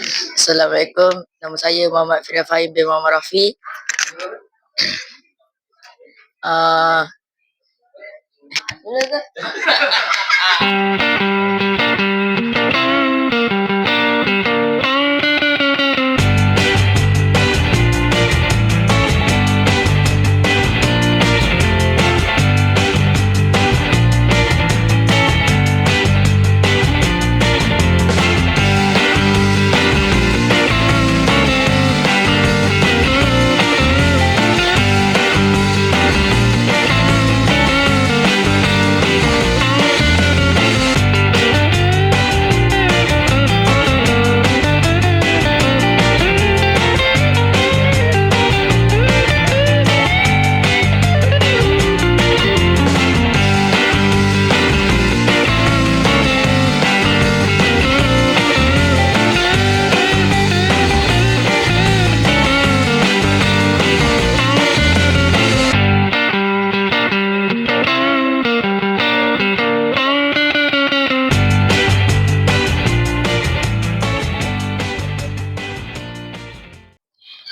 Assalamualaikum. Nama saya Muhammad Firda Fahim bin Muhammad Rafi. Uh,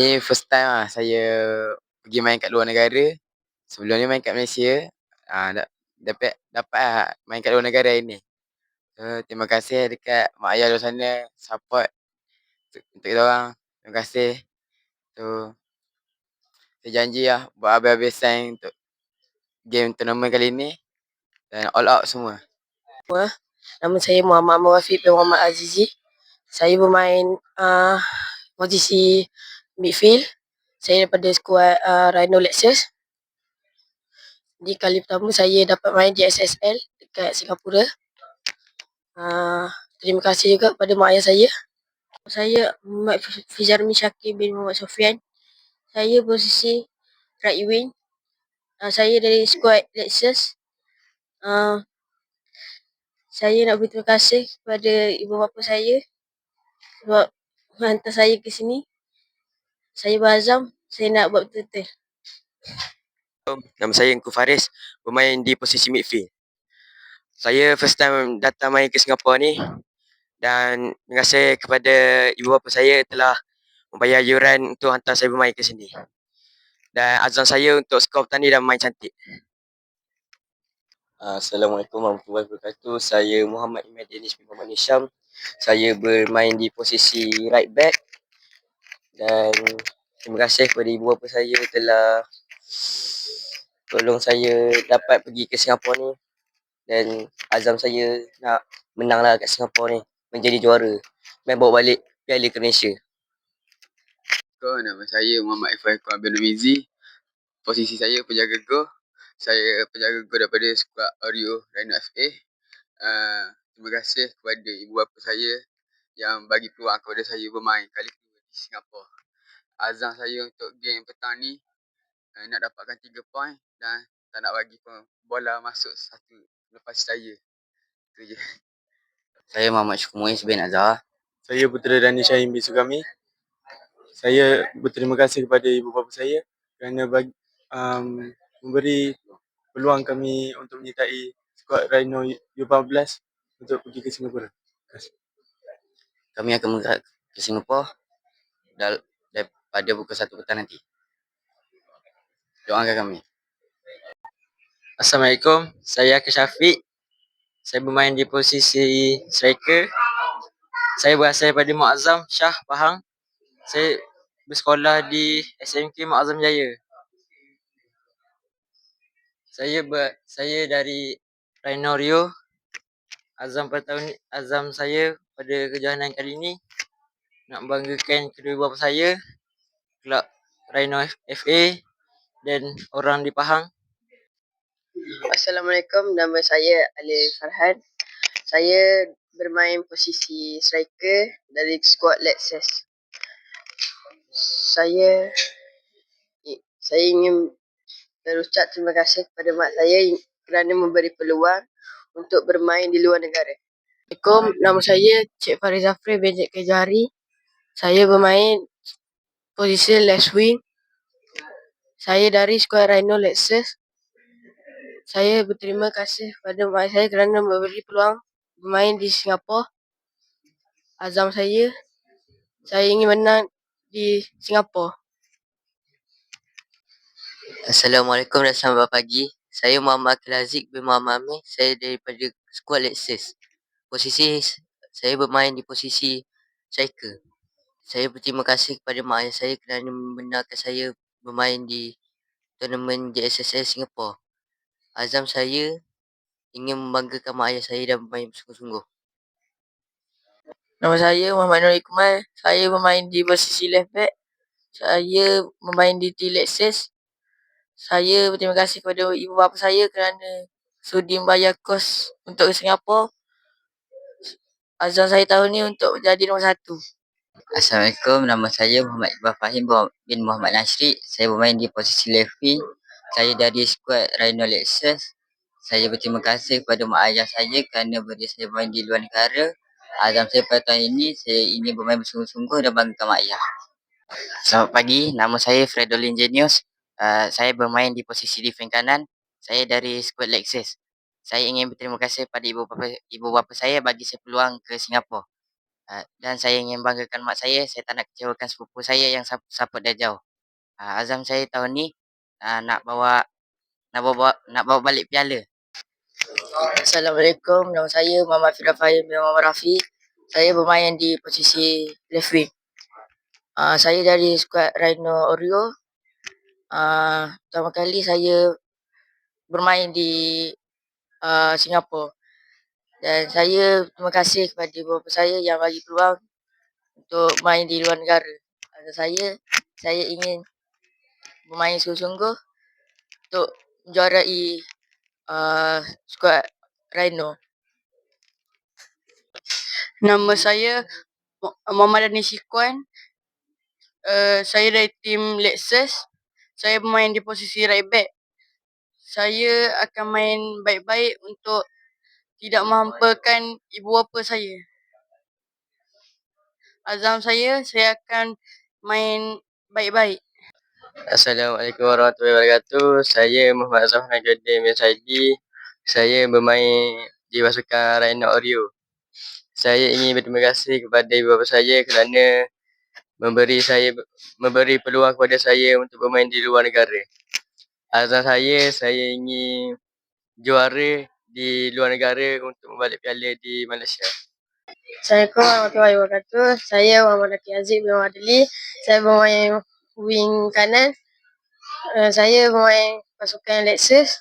mula ke? Ni first time lah saya pergi main kat luar negara. Sebelum ni main kat Malaysia. Ah da dapat dapat lah main kat luar negara hari ni. So, terima kasih dekat mak ayah luar sana support untuk kita orang. Terima kasih. So, saya janji lah buat habis-habisan untuk game tournament kali ni dan all out semua. Nama saya Muhammad Wafiq bin Muhammad Azizi. Saya bermain uh, posisi midfield. Saya daripada skuad uh, Rhino Lexus. Di kali pertama saya dapat main di SSL dekat Singapura. Uh, terima kasih juga kepada mak ayah saya. Saya Fi- Fizarmi Syakir bin Muhammad Sofian. Saya posisi right wing. Uh, saya dari skuad Lexus. Uh, saya nak berterima kasih kepada ibu bapa saya sebab menghantar saya ke sini. Saya berazam saya nak buat betul-betul. Nama saya Engku Faris, bermain di posisi midfield. Saya first time datang main ke Singapura ni dan terima kasih kepada ibu bapa saya telah membayar yuran untuk hantar saya bermain ke sini. Dan azam saya untuk skor petani dan main cantik. Assalamualaikum warahmatullahi wabarakatuh. Saya Muhammad Imad Danish bin Muhammad Nisham. Saya bermain di posisi right back dan terima kasih kepada ibu bapa saya telah tolong saya dapat pergi ke Singapura ni dan azam saya nak menanglah kat Singapura ni menjadi juara dan bawa balik piala ke Malaysia. Assalamualaikum, nama saya Muhammad Ifai Kuan bin Mizi. Posisi saya penjaga gol. Saya penjaga gol daripada skuad Oreo Rhino FA. Uh, terima kasih kepada ibu bapa saya yang bagi peluang kepada saya bermain kali kedua di Singapura. Azam saya untuk game petang ni uh, nak dapatkan 3 poin dan tak nak bagi pun bola masuk satu lepas saya. Itu je. Saya Muhammad Syukur Muiz bin Azhar. Saya Putera Dani Syahim bin Sugami. Saya berterima kasih kepada ibu bapa saya kerana bagi, um, memberi peluang kami untuk menyertai skuad Rhino U14 untuk pergi ke Singapura. Terima kasih. Kami akan ke Singapura dal- pada pukul 1 petang nanti. Doakan kami. Assalamualaikum, saya Akil Syafiq. Saya bermain di posisi striker. Saya berasal daripada Muazzam Shah Pahang. Saya bersekolah di SMK Muazzam Jaya. Saya ber, saya dari Rhino Rio. Azam pada tahun azam saya pada kejohanan kali ini nak membanggakan kedua bapa saya, kelab Rhino FA dan orang di Pahang. Assalamualaikum. Nama saya Ali Farhan. Saya bermain posisi striker dari skuad Lexus. Saya saya ingin berucap terima kasih kepada mak saya kerana memberi peluang untuk bermain di luar negara. Assalamualaikum. Nama saya Cik Faris Zafri bin Cik Kejari. Saya bermain posisi left wing. Saya dari skuad Rhino Lexus. Saya berterima kasih kepada mak saya kerana memberi peluang bermain di Singapura. Azam saya Saya ingin menang di Singapura. Assalamualaikum dan selamat pagi. Saya Muhammad Akil Aziz bin Muhammad Amir. Saya daripada skuad Lexus. Posisi saya bermain di posisi striker. Saya berterima kasih kepada mak ayah saya kerana membenarkan saya bermain di tournament JSSL Singapore. Azam saya ingin membanggakan mak ayah saya dan bermain bersungguh-sungguh. Nama saya Muhammad Nur Ikmal. Saya bermain di posisi left back. Saya bermain di tim Lexus. Saya berterima kasih kepada ibu bapa saya kerana sudi membayar kos untuk ke Singapura. Azam saya tahun ni untuk jadi nombor satu. Assalamualaikum. Nama saya Muhammad Iqbal Fahim bin Muhammad Nasri. Saya bermain di posisi left wing. Saya dari skuad Rhino Lexus. Saya berterima kasih kepada mak ayah saya kerana beri saya bermain di luar negara. Azam saya pada tahun ini, saya ingin bermain bersungguh-sungguh dan banggakan mak ayah. Selamat pagi, nama saya Fredolin Genius. Uh, saya bermain di posisi defend kanan. Saya dari skuad Lexus. Saya ingin berterima kasih kepada ibu bapa ibu bapa saya bagi saya peluang ke Singapura. Uh, dan saya ingin banggakan mak saya, saya tak nak kecewakan sepupu saya yang support dah jauh. Uh, azam saya tahun ni uh, nak bawa nak bawa nak bawa balik piala. Assalamualaikum. Nama saya Muhammad Fahim bin Muhammad Rafi. Saya bermain di posisi left wing. Uh, saya dari skuad Rhino Oreo. Uh, pertama kali saya bermain di uh, Singapura. Dan saya terima kasih kepada bapa saya yang bagi peluang untuk main di luar negara. Dan saya, saya ingin bermain sungguh-sungguh untuk menjuarai uh, skuad Rhino. Nama saya Muhammad Dani Syikuan. Uh, saya dari tim Lexus. Saya bermain di posisi right back. Saya akan main baik-baik untuk tidak menghampakan ibu bapa saya. Azam saya, saya akan main baik-baik. Assalamualaikum warahmatullahi wabarakatuh. Saya Muhammad Azhar Najuddin bin Saidi. Saya bermain di pasukan Rhino Oreo. Saya ingin berterima kasih kepada ibu bapa saya kerana memberi saya memberi peluang kepada saya untuk bermain di luar negara. Azam saya, saya ingin juara di luar negara untuk membalik piala di Malaysia. Assalamualaikum warahmatullahi wabarakatuh. Saya Muhammad Aki Aziz bin Ali. Saya bermain wing kanan. Uh, saya bermain pasukan Lexus.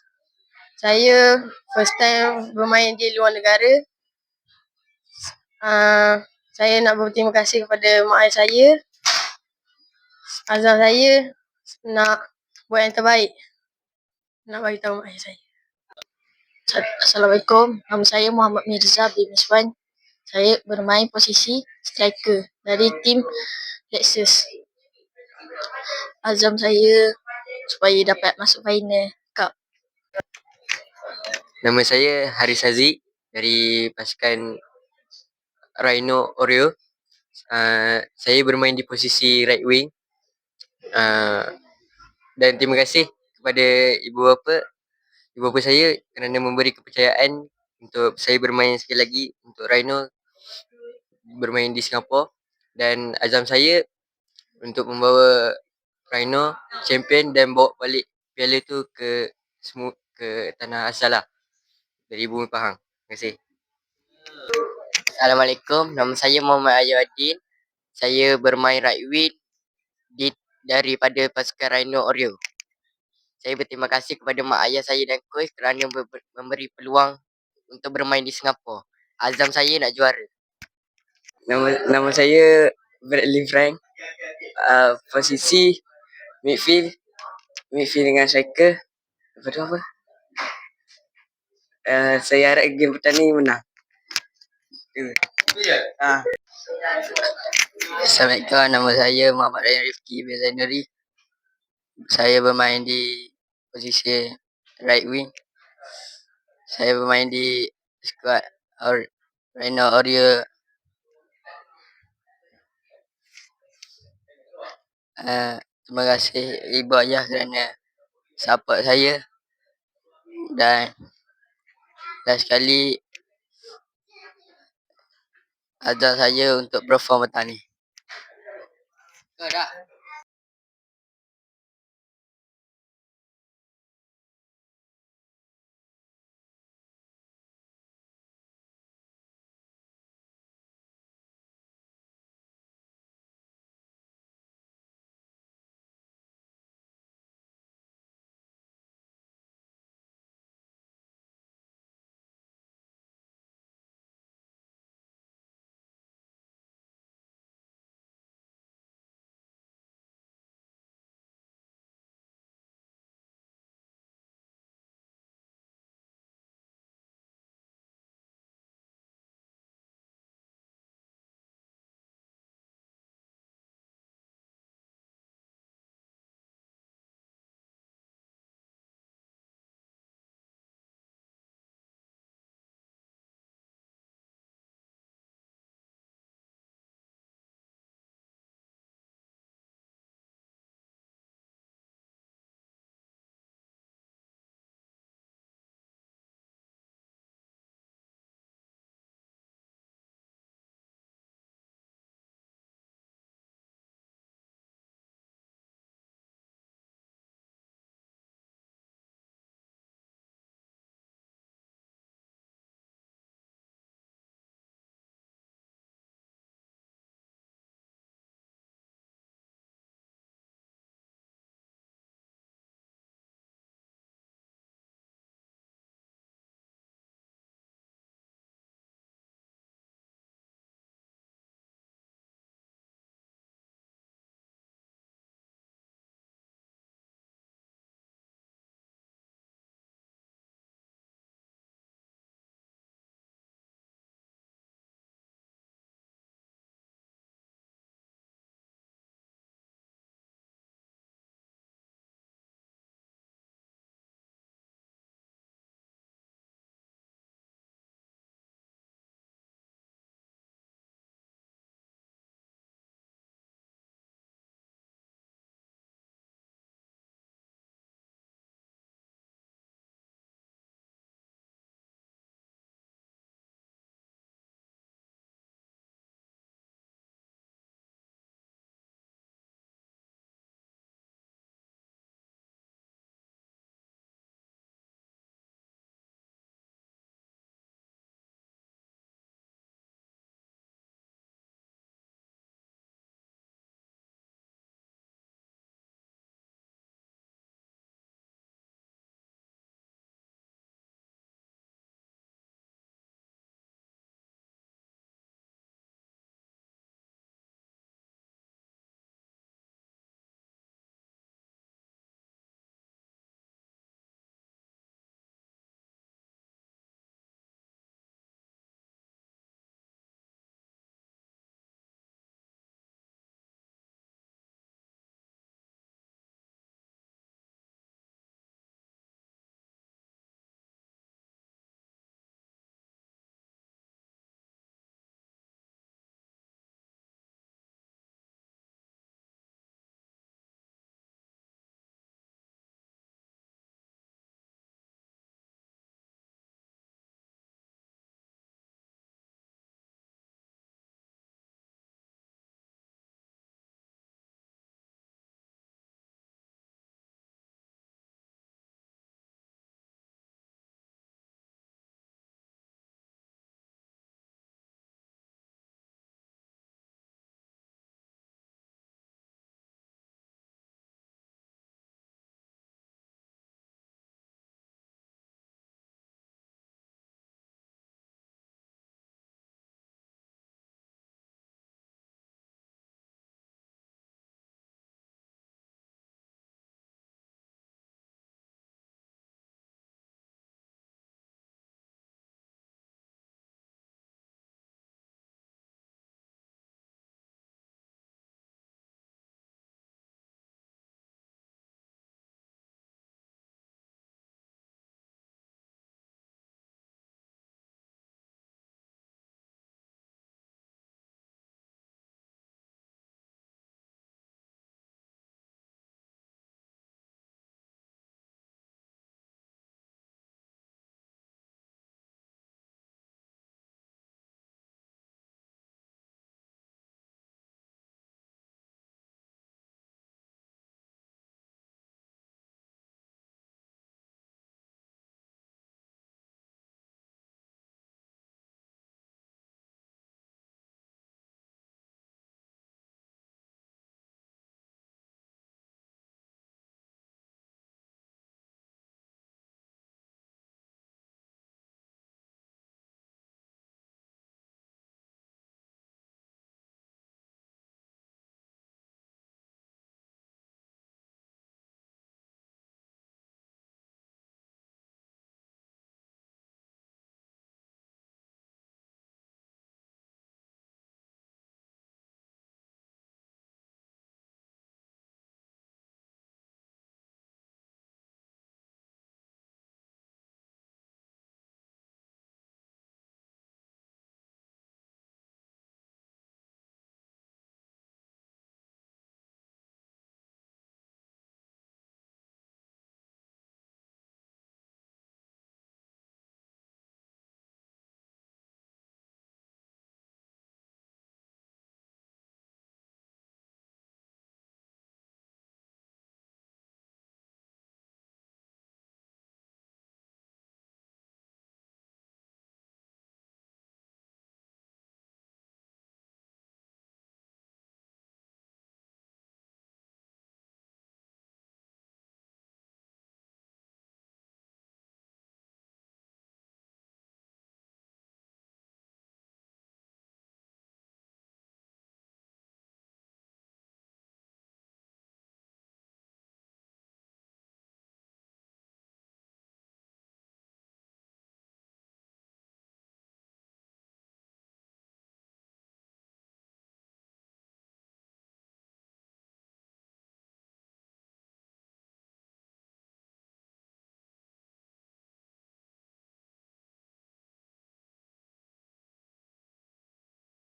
Saya first time bermain di luar negara. Uh, saya nak berterima kasih kepada mak ayah saya. Azam saya nak buat yang terbaik. Nak bagi tahu mak ayah saya. Assalamualaikum. Nama saya Muhammad Mirza bin Miswan. Saya bermain posisi striker dari tim Lexus. Azam saya supaya dapat masuk final cup. Nama saya Haris Aziz dari pasukan Rhino Oreo. Uh, saya bermain di posisi right wing. Uh, dan terima kasih kepada ibu bapa ibu bapa saya kerana memberi kepercayaan untuk saya bermain sekali lagi untuk Rhino bermain di Singapura dan azam saya untuk membawa Rhino champion dan bawa balik piala tu ke semua ke tanah asal lah dari bumi Pahang. Terima kasih. Assalamualaikum. Nama saya Muhammad Ayuddin. Saya bermain right wing di daripada pasukan Rhino Oreo. Saya berterima kasih kepada mak ayah saya dan coach kerana memberi peluang untuk bermain di Singapura. Azam saya nak juara. Nama nama saya Bradley Frank. Uh, posisi midfield midfield dengan striker. Apa tu apa? Uh, saya harap game petang ni menang. Ah. Assalamualaikum. Nama saya Muhammad Ryan Rifki bin Zainuri. Saya bermain di posisi right wing. Saya bermain di skuad Or Rhino Oreo. Uh, terima kasih ibu ayah kerana support saya dan last sekali ajar saya untuk perform petang ni. Kau dah.